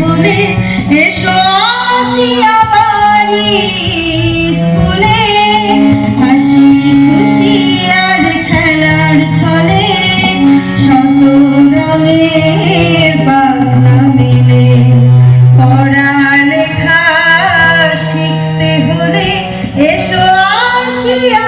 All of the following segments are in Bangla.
হলে এসো স্কুলে। হাসি খুশি আর খেলার ছলে শত রঙের পাখনা মেলে। পড়ালেখা শিখতে হলে এসো আসিয়া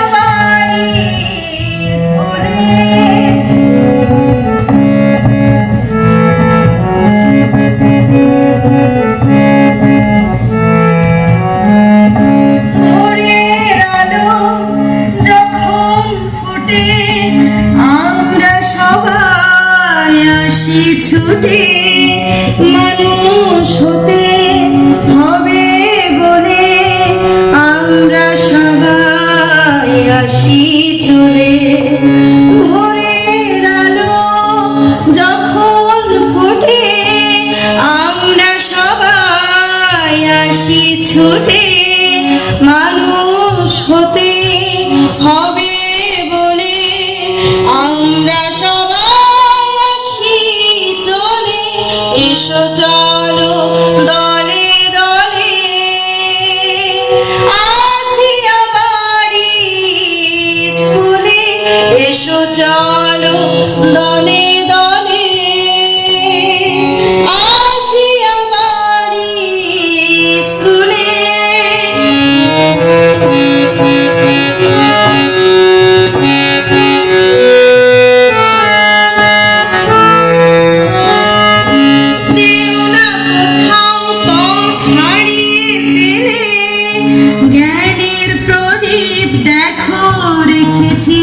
আসি ছুটে মানুষ হতে হবে বলে আমরা সবাই আসি চলে ভোরের যখন ফুটে, আমরা সবাই ছুটে মানুষ হতে এসো চলো দলে দলে। আসিয়া বাড়ি স্কুলে। যেও না জ্ঞানের প্রদীপ দেখো রেখেছি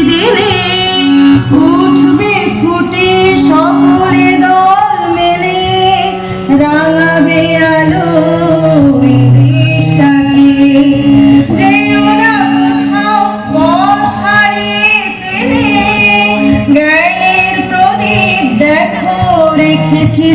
রেখেছি